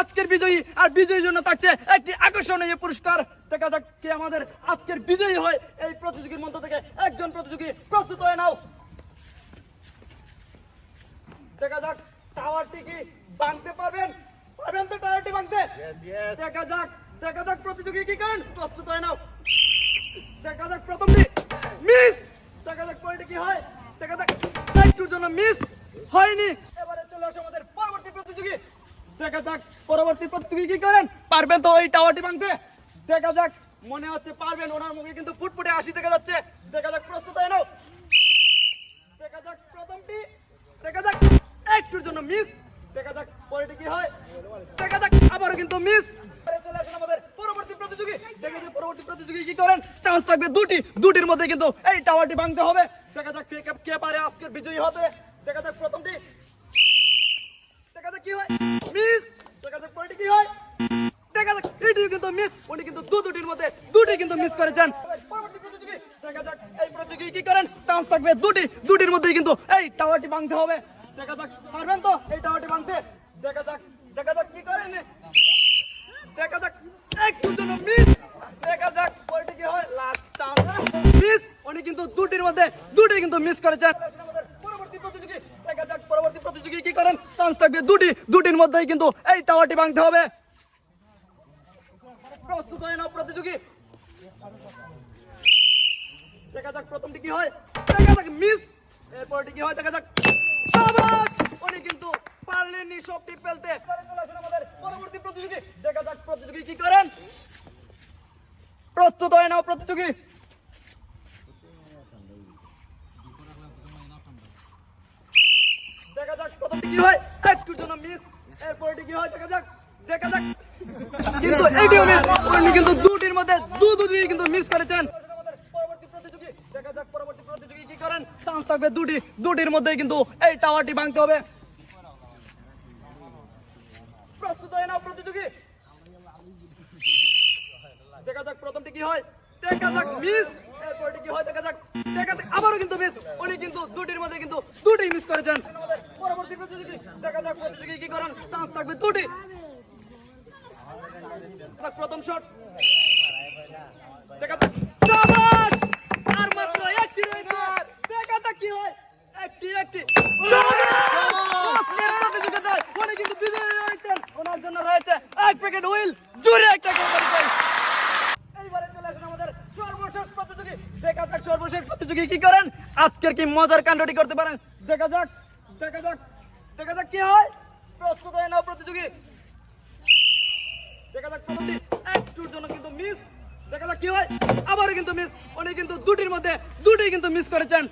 আজকের বিজয়ী। আর বিজয়ীর জন্য থাকছে একটি আকর্ষণীয় পুরস্কার। দেখা যাক কে আমাদের আজকের বিজয়ী হয়। এই প্রতিযোগীর মধ্য থেকে একজন প্রতিযোগী প্রস্তুত হয়ে নাও। দেখা যাক টাওয়ারটি কি ভাঙতে পারবেন? পারবেন তো টাওয়ারটি ভাঙতে? দেখা যাক দেখা যাক প্রতিযোগী কি করেন। প্রস্তুত হয়ে নাও। দেখা যাক প্রথমটি মিস! দেখা যাক পরেরটি কি হয়। দেখা যাক একটুর জন্য মিস হয়নি। এবারে চলে আসে আমাদের পরবর্তী প্রতিযোগী। দেখা যাক পরবর্তী প্রতিযোগী কি করেন। পারবেন তো ওই টাওয়ারটি ভাঙতে? দেখা যাক মনে হচ্ছে পারবেন। ওনার মুখে কিন্তু ফুটফুটে হাসি দেখা যাচ্ছে। দেখা যাক প্রস্তুত হয়ে নাও দেখা যাক প্রথমটি দেখা যাক একটুর জন্য মিস। দেখা যাক কি হয়। দেখা যাক, আবারও কিন্তু মিস। দুটি। দুটির মধ্যে কিন্তু এই টাওয়ারটি ভাঙতে হবে। দেখা যাক দু দুটির মধ্যে দুটি কিন্তু মিস পরবর্তী প্রতিযোগী। দেখা যাক এই প্রতিযোগী কি করেন। চান্স থাকবে দুটি। দুটির কিন্তু এই টাওয়ারটি ভাঙতে হবে। দেখা যাক পারবেন তো? ভাঙতে দেখা যাক দেখা যাক কি করেন দেখা যাক একটুর জন্য মিস দেখা যাক পরেরটি কি হয় লাস্ট মিস উনি কিন্তু দুটির মধ্যে, দুটি কিন্তু মিস করেছেন। পরবর্তী প্রতিযোগী কি করেন। চান্স থাকবে দুটি, দুটির মধ্যেই কিন্তু এই টাওয়ারটি ভাঙতে হবে। প্রস্তুত হয়ে নাও প্রতিযোগী। দেখা যাক প্রথমটি কি হয়, দেখা যাক মিস এরপরটি কি হয়, দেখা যাক। সাবাস! পারলেননি সবটি ফেলতে। পরবর্তী প্রতিযোগী। দেখা যাক প্রতিযোগী কি করেন। প্রস্তুত হয়ে নাও প্রতিযোগী। দেখা যাক প্রথমটি কি হয়। একটুর জন্য মিস এরপরটি কি হয়, দেখা যাক। দেখা যাক। কিন্তু এইটিও মিস উনি কিন্তু দুটির মধ্যে দু দুটি কিন্তু মিস করেছেন। দেখা যাক পরবর্তী প্রতিযোগী কি করেন। চান্স থাকবে দুটি। দুটির মধ্যেই কিন্তু এই টাওয়ারটি ভাঙতে হবে। প্রস্তুত হয়ে নাও প্রতিযোগী। দেখা যাক প্রথমটি কি হয়। দেখা যাক মিস এরপরটি কি হয়, দেখা যাক। দেখা যাক, আবারও কিন্তু মিস উনি কিন্তু দুটির মধ্যে কিন্তু দুটি মিস করেছেন। পরবর্তী প্রতিযোগী, দেখা যাক প্রতিযোগী কি করেন। চান্স থাকবে দুটি। প্রথম শট দেখা যাক শাবাশ আর মাত্র একটি রয়েছে দেখা যাক কি হয় একটি একটি আজকের প্রতিযোগিতায় উনি কিন্তু বিজয়ী হয়েছেন ওনার জন্য রয়েছে এক প্যাকেট হুইল জুড়ে একটা করে দিয়েছেন এইবারে চলে আসুন আমাদের সর্বশেষ প্রতিযোগী যাক প্রতিযোগী কি করেন? আজকের কি মজার কাণ্ডটি করতে পারেন? দেখা যাক দেখা যাক দেখা যাক কি হয়। প্রস্তুত হয় না প্রতিযোগী। দেখা যাক প্রথমটি। একটুর জন্য কিন্তু মিস দেখা যাক কি হয়। আবারও কিন্তু মিস উনি কিন্তু দুটির মধ্যে দুটি কিন্তু মিস করেছেন।